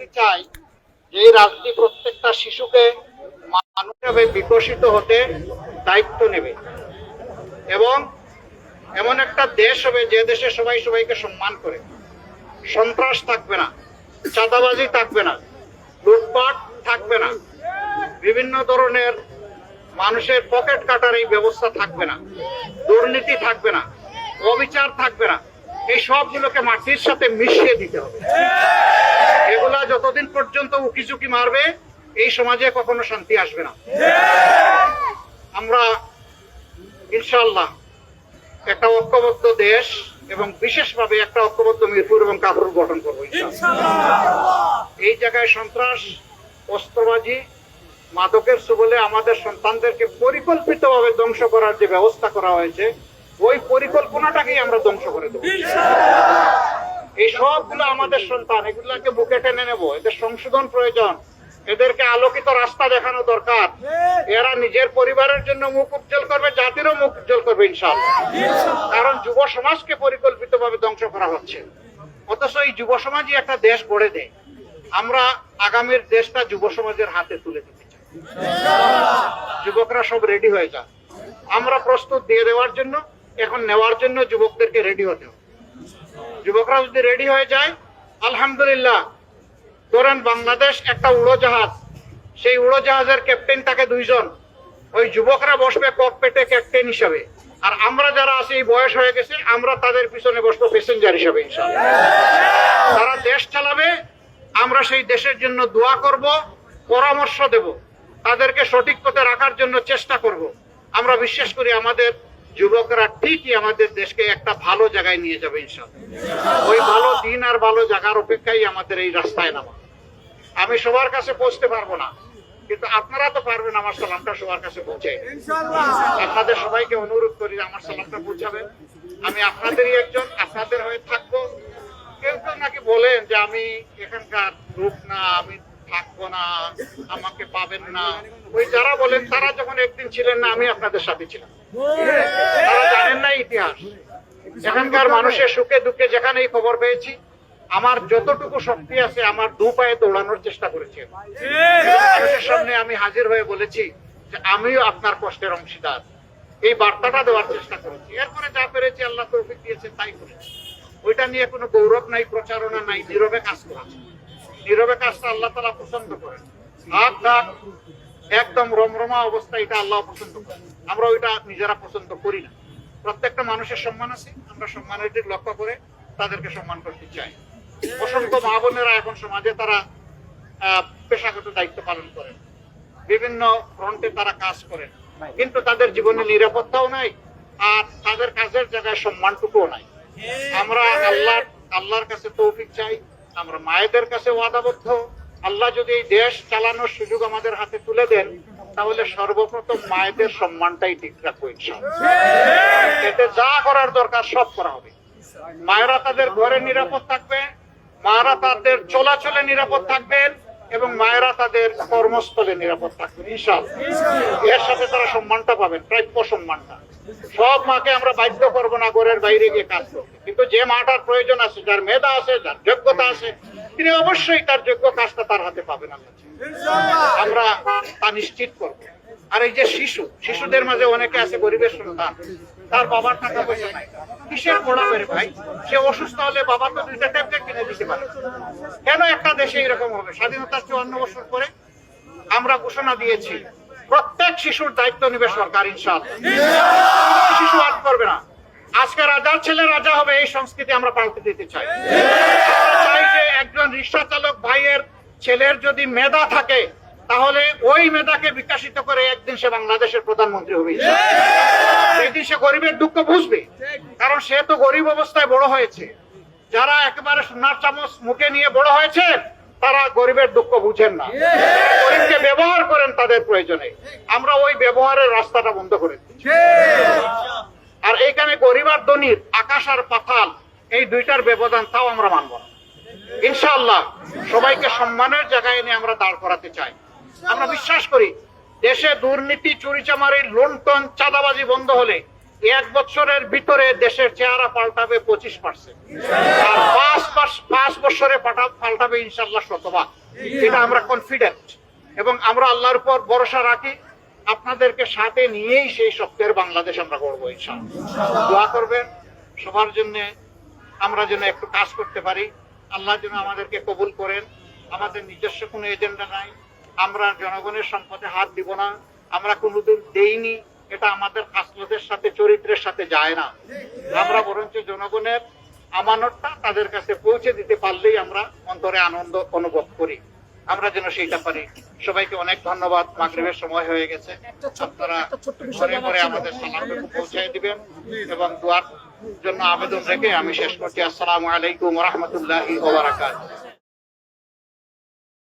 রাজনীতি চাই, যে রাজনীতি প্রত্যেকটা শিশুকে মানুষ হিসেবে বিকশিত হতে দায়িত্ব নেবে। এবং এমন একটা দেশ হবে যে দেশে সবাই সবাইকে সম্মান করে। সন্ত্রাস থাকবে না, চাঁদাবাজি থাকবে না, লুটপাট থাকবে না, বিভিন্ন ধরনের মানুষের পকেট কাটার এই ব্যবস্থা থাকবে না, দুর্নীতি থাকবে না, অবিচার থাকবে না। এই সবগুলোকে মাটির সাথে মিশিয়ে দিতে হবে এগুলা যতদিন পর্যন্ত উকিঝুঁকি মারবে, এই সমাজে কখনো শান্তি আসবে না আমরা ইনশাল্লাহ একটা ঐক্যবদ্ধ দেশ এবং বিশেষভাবে একটা ঐক্যবদ্ধ মিরপুর এবং কাপুর গঠন করব। এই জায়গায় সন্ত্রাস, অস্ত্রবাজি, মাদকের সুবলে আমাদের সন্তানদেরকে পরিকল্পিতভাবে ধ্বংস করার যে ব্যবস্থা করা হয়েছে ওই পরিকল্পনাটাকেই আমরা ধ্বংস করে দেবো। এই সবগুলো আমাদের সন্তান, এগুলাকে বুকে টেনে নেব। এদের সংশোধন প্রয়োজন। এদেরকে আলোকিত রাস্তা দেখানো দরকার। এরা নিজের পরিবারের জন্য মুখ উজ্জ্বল করবে, জাতিরও মুখ উজ্জ্বল করবে ইনশাআল্লাহ। কারণ যুব সমাজকে পরিকল্পিতভাবে ধ্বংস করা হচ্ছে। অথচ এই যুব সমাজই একটা দেশ গড়ে দেয়। আমরা আগামীর দেশটা যুব সমাজের হাতে তুলে দিতে চাই। যুবকরা সব রেডি হয়ে যান আমরা প্রস্তুত দিয়ে দেওয়ার জন্য এখন নেওয়ার জন্য যুবকদেরকে রেডি হতে হবে। যুবকরা যদি রেডি হয়ে যায়, আলহামদুলিল্লাহ, ধরেন বাংলাদেশ একটা উড়োজাহাজ, সেই উড়োজাহাজের ক্যাপ্টেন থাকে দুইজন। ওই যুবকরা বসবে ককপেটে ক্যাপ্টেন হিসাবে। আর আমরা যারা আছি, এই বয়স হয়ে গেছে, আমরা তাদের পিছনে বসবো প্যাসেঞ্জার হিসাবে তারা দেশ চালাবে, আমরা সেই দেশের জন্য দোয়া করব, পরামর্শ দেব। তাদেরকে সঠিক পথে রাখার জন্য চেষ্টা করব। আমরা বিশ্বাস করি আমাদের যুবকরা ঠিকই আমাদের দেশকে একটা ভালো জায়গায় নিয়ে যাবে ইনশাআল্লাহ। ওই ভালো দিন আর ভালো জায়গার অপেক্ষাই আমাদের এই রাস্তায় নামা। আমি সবার কাছে পৌঁছতে পারব না কিন্তু আপনারা তো পারবেন আমার সালামটা সবার কাছে পৌঁছে আপনাদের সবাইকে অনুরোধ করি আমার সালামটা পৌঁছাবেন। আমি আপনাদেরই একজন আপনাদের হয়ে থাকব। কেউ কেউ নাকি বলেন যে আমি এখানকার লোক না আমি থাকব না, আমাকে পাবেন না। ওই যারা বলেন, তারা যখন একদিন ছিলেন না, আমি আপনাদের সাথে ছিলাম। তারা জানেন না ইতিহাস। এখানকার মানুষের সুখে দুঃখে যেখানেই খবর পেয়েছি, আমার যতটুকু শক্তি আছে, আমার দু পায়ে দৌড়ানোর চেষ্টা করেছি সামনে আমি হাজির হয়ে বলেছি যে আমিও আপনার কষ্টের অংশীদার। এই বার্তাটা দেওয়ার চেষ্টা করেছি। এরপরে যা পেরেছি, আল্লাহ তৌফিক দিয়েছে, তাই করেছি। ওইটা নিয়ে কোনো গৌরব নাই, প্রচারণা নাই, নীরবে কাজ করেছে। নীরবে কাজটা আল্লাহ তালা পছন্দ করেন হাত ডাক একদম রমরমা অবস্থা, এটা আল্লাহ পছন্দ করেন আমরা ওইটা নিজেরা পছন্দ করি না। প্রত্যেকটা মানুষের সম্মান আছে, আমরা সম্মানের দিক লক্ষ্য করে তাদেরকে সম্মান করতে চাই। অসংখ্য মা বোনেরা এখন সমাজে তারা পেশাগত দায়িত্ব পালন করেন। বিভিন্ন ফ্রন্টে তারা কাজ করেন। কিন্তু তাদের জীবনে নিরাপত্তাও নাই, আর তাদের কাজের জায়গায় সম্মানটুকুও নাই। আমরা আল্লাহ আল্লাহর কাছে তৌফিক চাই আমরা মায়েদের কাছে ওয়াদাবদ্ধ। আল্লাহ যদি এই দেশ চালানোর সুযোগ আমাদের হাতে তুলে দেন তাহলে সর্বপ্রথম মায়েদের সম্মানটাই ঠিক রাখব এতে যা করার দরকার সব করা হবে। মায়েরা তাদের ঘরে নিরাপদ থাকবে মায়েরা তাদের চলাচলে নিরাপদ থাকবেন এবং মায়েরা তাদের কর্মস্থলে নিরাপদ থাকবেন ইনশাআল্লাহ। এর সাথে তারা সম্মানটা পাবেন প্রাপ্য সম্মানটা। সব মাকে আমরা বাধ্য করব না ঘরের বাইরে গিয়ে কাজ করতে। কিন্তু যে মাটার প্রয়োজন আছে, যার মেধা আছে, যার যোগ্যতা আছে, তিনি অবশ্যই তার যোগ্য কাজটা তার হাতে পাবেন আমরা। তা নিশ্চিত করব। আর এই যে শিশু, শিশুদের মাঝে অনেকে আছে গরিবের সন্তান, তার বাবার টাকা পয়সা নাই। কিসের পড়াবে রে ভাই? সে অসুস্থ হলে বাবা তো দুইটা ট্যাবলেট কিনে দিতে পারে। কেন একটা দেশে এরকম হবে? স্বাধীনতার চুয়ান্ন বছর পরে আমরা ঘোষণা দিয়েছি প্রত্যেক শিশুর দায়িত্ব নেবে সরকার, ইনশাআল্লাহ। শিশু আট করবে না। আজকে রাজার ছেলে রাজা হবে, এই সংস্কৃতি আমরা পাল্টে দিতে চাই। চাই যে একজন রিক্সা চালক ভাইয়ের ছেলের যদি মেধা থাকে, তাহলে ওই মেধাকে বিকাশিত করে একদিন সে বাংলাদেশের প্রধানমন্ত্রী হবে। একদিন সে গরিবের দুঃখ বুঝবে, কারণ সে তো গরিব অবস্থায় বড় হয়েছে। যারা একেবারে সোনার চামচ মুখে নিয়ে বড় হয়েছে তারা গরিবের দুঃখ বুঝেন না। গরিবকে ব্যবহার করেন তাদের প্রয়োজনে। আমরা ওই ব্যবহারের রাস্তাটা বন্ধ করে দিচ্ছি। আর এইখানে গরিব আর ধনির, আকাশ আর পাতাল, এই দুইটার ব্যবধান তাও আমরা মানব না। ইনশাআল্লাহ, সবাইকে সম্মানের জায়গায় এনে আমরা দাঁড় করাতে চাই। আমরা বিশ্বাস করি, দেশে দুর্নীতি, চুরিচামারি, লুণ্ঠন, চাঁদাবাজি বন্ধ হলে এক বছরের ভিতরে দেশের চেহারা পাল্টাবে পঁচিশ পার্সেন্ট আর পাঁচ পাঁচ বছরে পাল্টাবে ইনশাল্লাহ শতভাগ। এটা আমরা কনফিডেন্ট এবং আমরা আল্লাহর উপর ভরসা রাখি, আপনাদেরকে সাথে নিয়েই সেই শক্তের বাংলাদেশ আমরা করব ইনশাল্লাহ দোয়া করবেন, সবার জন্য আমরা যেন একটু কাজ করতে পারি। আল্লাহ যেন আমাদেরকে কবুল করেন। আমাদের নিজস্ব কোনো এজেন্ডা নাই। আমরা জনগণের সম্পদে হাত দিব না। আমরা কোনোদিন দেইনি। এটা আমাদের খাসলতের সাথে চরিত্রের সাথে যায় না। আমরা বরঞ্চ জনগণের আমানতটা তাদের কাছে পৌঁছে দিতে পারলেই আমরা অন্তরে আনন্দ অনুভব করি। আমরা যেন সেইটা পারি। সবাইকে অনেক ধন্যবাদ। মাগরিবের সময় হয়ে গেছে। আপনারা ঘরে ঘরে আমাদের সালামটুকু পৌঁছে দিবেন এবং দোয়ার জন্য আবেদন রেখে আমি শেষ করছি। আসসালামু আলাইকুম রহমতুল্লাহি ওয়া বারাকাতুহু।